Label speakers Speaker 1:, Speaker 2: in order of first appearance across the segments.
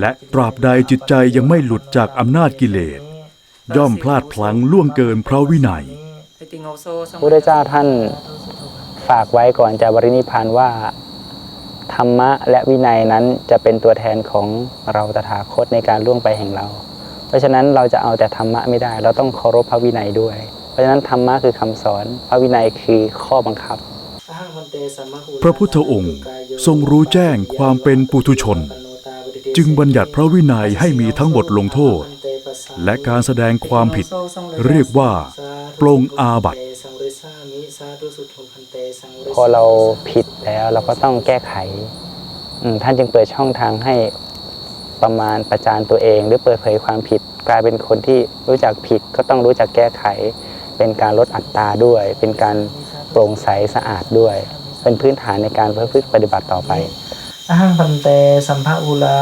Speaker 1: และตราบใดจิตใจยังไม่หลุดจากอำนาจกิเลส ย่อมพลาดพลั้งล่วงเกินพระวินัย
Speaker 2: ไอติงโอโซสม
Speaker 3: พระพุทธเจ้าท่านฝากไว้ก่อนจะบรินิพพานว่า ธรรมะและวินัยนั้นจะเป็นตัวแทนของเราตถาคตในการล่วงไปแห่งเรา เพราะฉะนั้นเราจะเอาแต่ธรรมะไม่ได้ เราต้องเคารพพระวินัยด้วย เพราะฉะนั้นธรรมะคือคำสอน พระวินัยคือข้อบังคับ
Speaker 4: อหัง พันเตสัมภาหุลา
Speaker 1: พระพุทธองค์ทรงรู้แจ้งความเป็นปุถุชน จึงบัญญัติพระวินัยให้มีทั้งบทลงโทษ และการแสดงความผิด เรียกว่าปลงอาบัติ
Speaker 3: พอเราผิดแล้วเราก็ต้องแก้ไขอืมท่านจึงเปิดช่องทางให้ประมาณประจานตัวเอง หรือเปิดเผยความผิด กลายเป็นคนที่รู้จักผิดก็ต้องรู้จักแก้ไข เป็นการลดอัตราด้วย เป็นการโปร่งใสสะอาดด้วย เป็นพื้นฐานในการประพฤติปฏิบัติต่อไป
Speaker 4: อหังพันเตสัมภาหุลา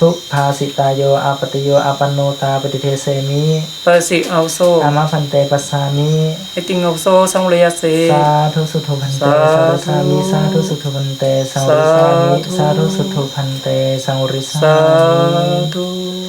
Speaker 4: ทุกภาสิตายโยอาปติโยอาปันโนตาปฏิเทเสมิ
Speaker 2: เปอร์สิเอาโซ
Speaker 4: อามาพันเตปัสสามิ
Speaker 2: ไอติงโอโซสังเรียเซ
Speaker 4: สาธุสุโธพันเตสังริสามิสาธุสุโธพันเตสังริสามิสาธุสุโธพันเตสังริสา
Speaker 2: สา
Speaker 4: มิ
Speaker 2: ธุ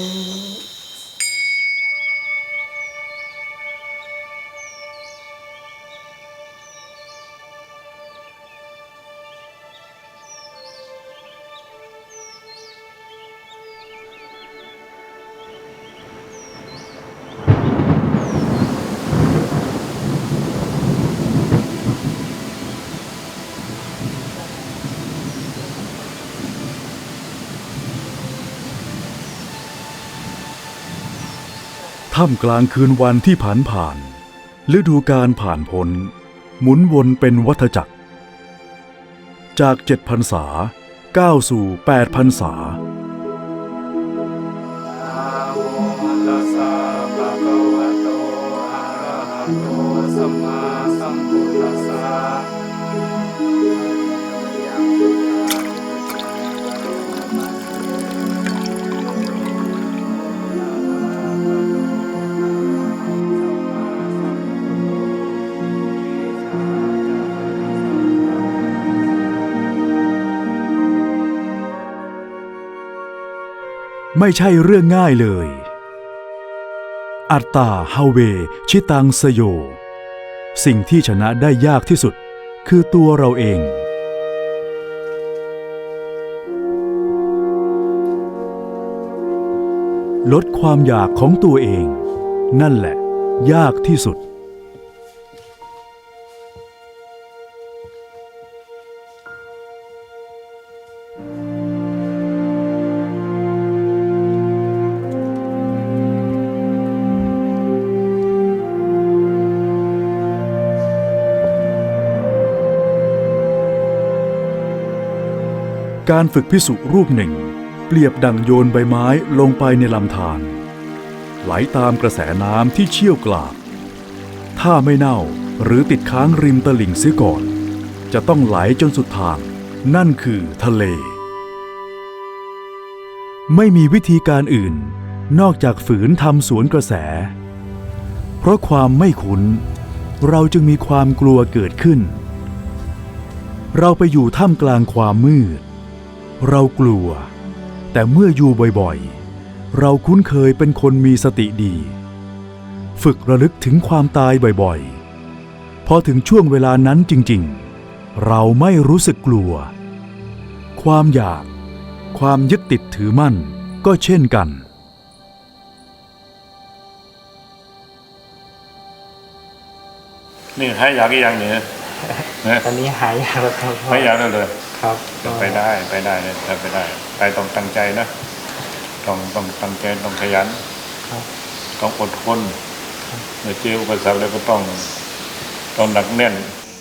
Speaker 1: ท่ามกลางคืนวันที่ผ่านผ่านฤดูการผ่านพ้นหมุนวนเป็นวัฏจักร จากเจ็ดพรรษาก้าวสู่แปดพรรษา ไม่ใช่เรื่องง่ายเลย อัตตาฮาเว ชิตังสโย สิ่งที่ชนะได้ยากที่สุด คือตัวเราเองลดความอยากของตัวเอง นั่นแหละ ยากที่สุด การฝึกพิสุรูปหนึ่ง เปรียบดังโยนใบไม้ลงไปในลำธารไหลตามกระแสน้ำที่เชี่ยวกรากถ้าไม่เน่าหรือติดค้างริมตลิ่งเสียก่อน จะต้องไหลจนสุดทาง นั่นคือทะเล ไม่มีวิธีการอื่น นอกจากฝืนทำสวนกระแส เพราะความไม่คุ้น เราจึงมีความกลัวเกิดขึ้น เราไปอยู่ท่ามกลางความมืด เรากลัว แต่เมื่ออยู่บ่อยๆ เราคุ้นเคยเป็นคนมีสติดี ฝึกระลึกถึงความตายบ่อยๆ พอถึงช่วงเวลานั้นจริงๆ เราไม่รู้สึกกลัว ความอยาก ความยึดติดถือมั่นก็เช่นกัน
Speaker 5: นี่หายอยากอีกอย่างหนึ่งนะ
Speaker 4: ตอนนี้หายอยากแล้วครับพ่อ
Speaker 5: หายอยากแล้วเลย
Speaker 4: ครับ
Speaker 5: ไปได้ไปได้เลยไปได้ ไปต้องตั้งใจนะต้องต้องตั้งใจต้องขยัน
Speaker 4: ครับ
Speaker 5: ต้องอดทนเมื่อเจออุปสรรคแล้วก็ต้องต้องหนักแน่น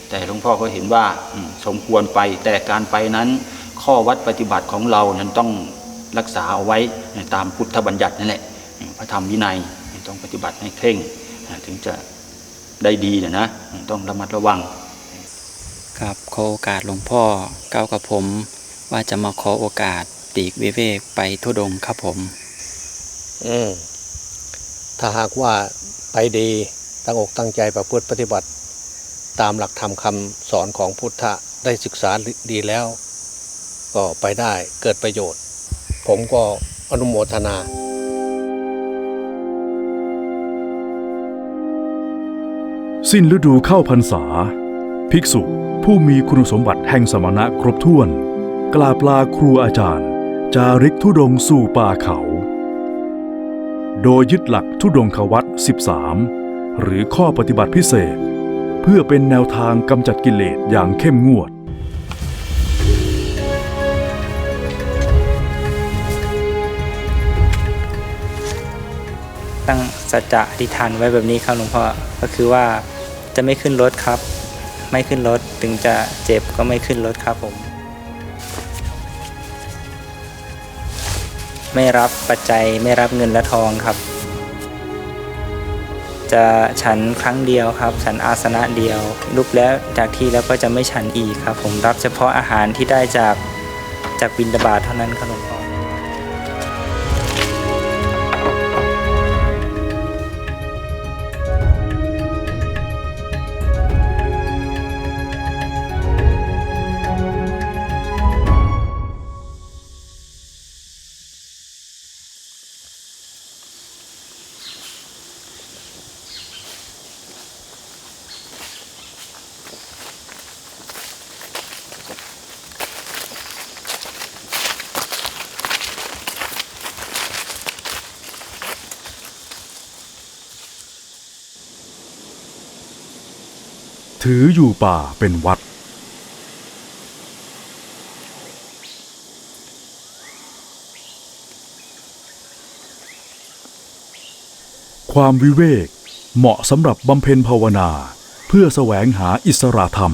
Speaker 6: แต่หลวงพ่อก็เห็นว่าอืมสมควรไปแต่การไปนั้น ข้อวัดปฏิบัติของเรานั้นต้องรักษาเอาไว้ตามพุทธบัญญัตินั่นแหละพระธรรมวินัยต้องปฏิบัติให้เคร่งถึงจะได้ดีนะนะต้องระมัดระวัง
Speaker 7: ครับขอโอกาสหลวงพ่อก้าวกับผม ว่าจะมาขอโอกาสปลีกวิเวกไปทุดงค์ครับผม
Speaker 8: อืมถ้าหากว่าไปดีตั้งอกตั้งใจประพฤติปฏิบัติ ตามหลักธรรมคำสอนของพุทธะได้ศึกษาดีแล้ว ก็ไปได้เกิดประโยชน์ ผมก็อนุโมทนา
Speaker 1: สิ้นฤดูเข้าพรรษา ภิกษุ ผู้มีคุณสมบัติแห่งสมณะครบถ้วนกราบลาครูอาจารย์ จาริกธุดงสู่ป่าเขา โดยยึดหลักธุดงควัต13 หรือข้อปฏิบัติพิเศษ เพื่อเป็นแนวทางกำจัดกิเลสอย่างเข้มงวด
Speaker 9: ตั้งสัจจะอธิษฐานไว้แบบนี้ครับหลวงพ่อก็คือว่าจะไม่ขึ้นรถครับ ไม่ขึ้นรถ ถึงจะเจ็บก็ไม่ขึ้นรถครับผม ไม่รับปัจจัยไม่รับเงินและทองครับ จะฉันครั้งเดียวครับ ฉันอาสนะเดียว ลุกแล้วจากที่แล้วก็จะไม่ฉันอีกครับ ผมรับเฉพาะอาหารที่ได้จากจากบินดาบาตเท่านั้นครับหลวงพ่อ
Speaker 1: ถืออยู่ป่าเป็นวัด ความวิเวกเหมาะสำหรับบำเพ็ญภาวนาเพื่อแสวงหาอิสระธรรม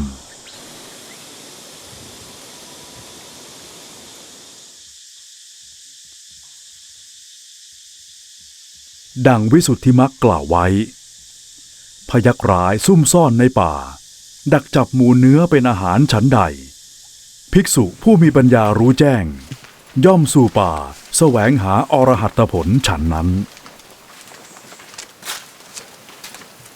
Speaker 1: ดังวิสุทธิมักกล่าวไว้ พยักร้ายซุ่มซ่อนในป่า ดักจับหมูเนื้อเป็นอาหารฉันใด ภิกษุผู้มีปัญญารู้แจ้ง ย่อมสู่ป่าแสวงหาอรหัตผลฉันนั้น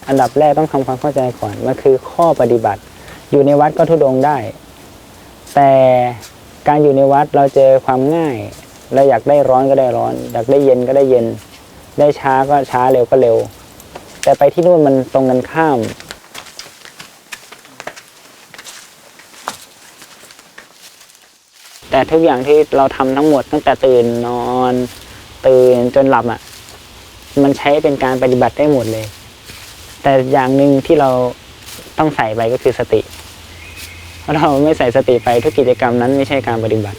Speaker 3: อันดับแรกต้องทำความเข้าใจก่อนมันคือข้อปฏิบัติ อยู่ในวัดก็ทุดงได้ แต่การอยู่ในวัดเราเจอความง่ายเราอยากได้ร้อนก็ได้ร้อน อยากได้เย็นก็ได้เย็น ได้ช้าก็ช้าเร็วก็เร็ว แต่ไปที่นู่นมันตรงกันข้าม แต่ ทุกอย่างที่เราทำทั้งหมดตั้งแต่ตื่นนอน ตื่นจนหลับอะ มันใช้เป็นการปฏิบัติได้หมดเลย แต่อย่างหนึ่งที่เราต้องใส่ไปก็คือสติเพราะเราไม่ใส่สติไปทุกกิจกรรมนั้นไม่ใช่การปฏิบัติ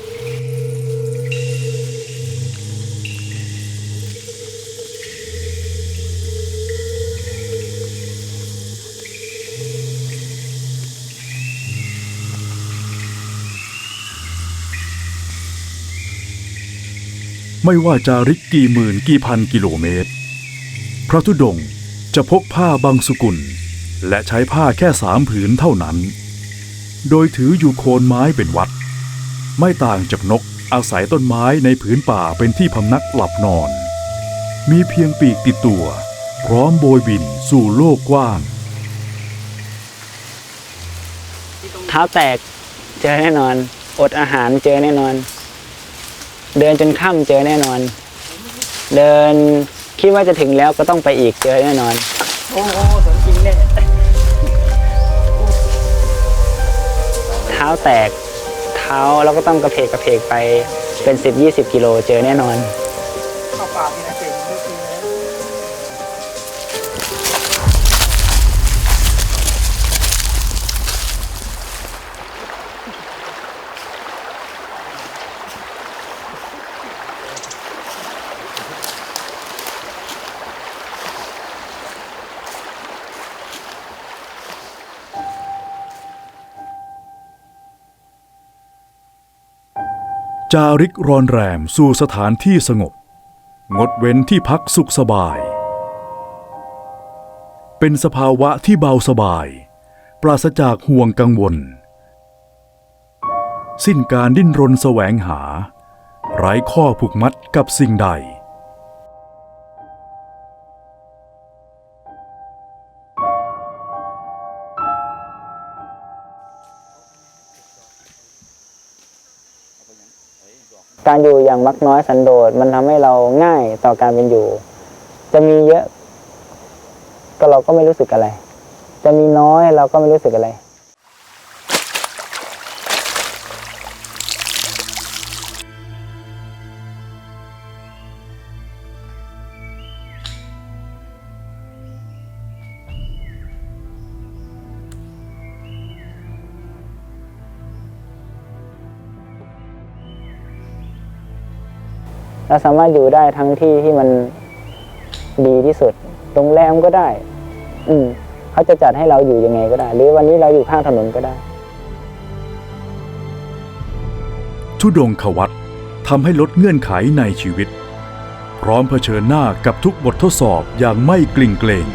Speaker 1: ไม่ว่าจาริกกี่หมื่นกี่พันกิโลเมตร พระธุดงค์จะพกผ้าบางสกุล และใช้ผ้าแค่สามผืนเท่านั้น โดยถืออยู่โคนไม้เป็นวัด ไม่ต่างจากนกอาศัยต้นไม้ในผืนป่าเป็นที่พำนักหลับนอน มีเพียงปีกติดตัว พร้อมโบยบินสู่โลกกว้าง
Speaker 3: เท้าแตกเจอแน่นอน อดอาหารเจอแน่นอน เดินจนค่ำเจอแน่นอน เดินคิดว่าจะถึงแล้วก็ต้องไปอีกเจอแน่นอน
Speaker 2: โอ้โหสมจริงเนี่ย
Speaker 3: เท้าแตกเท้าแล้วก็ต้องกระเพกกระเพกไปเป็น 10-20 กิโลเจอแน่นอน
Speaker 2: เข้าป่าที่
Speaker 1: จาริกรอนแรมสู่สถานที่สงบ งดเว้นที่พักสุขสบาย เป็นสภาวะที่เบาสบาย ปราศจากห่วงกังวล สิ้นการดิ้นรนแสวงหา ไร้ข้อผูกมัดกับสิ่งใด
Speaker 3: การอยู่อย่างมักน้อยสันโดษมันทำให้เราง่ายต่อการเป็นอยู่ จะมีเยอะ ก็เราก็ไม่รู้สึกอะไร จะมีน้อยเราก็ไม่รู้สึกอะไร เราสามารถอยู่ได้ทั้งที่ที่มันดีที่สุดโรงแรมก็ได้ อืมเขาจะจัดให้เราอยู่ยังไงก็ได้ หรือวันนี้เราอยู่ข้างถนนก็ได้
Speaker 1: ทุดงควัตทำให้ลดเงื่อนไขในชีวิต พร้อมเผชิญหน้ากับทุกบททดสอบอย่างไม่กลิ่งเกรง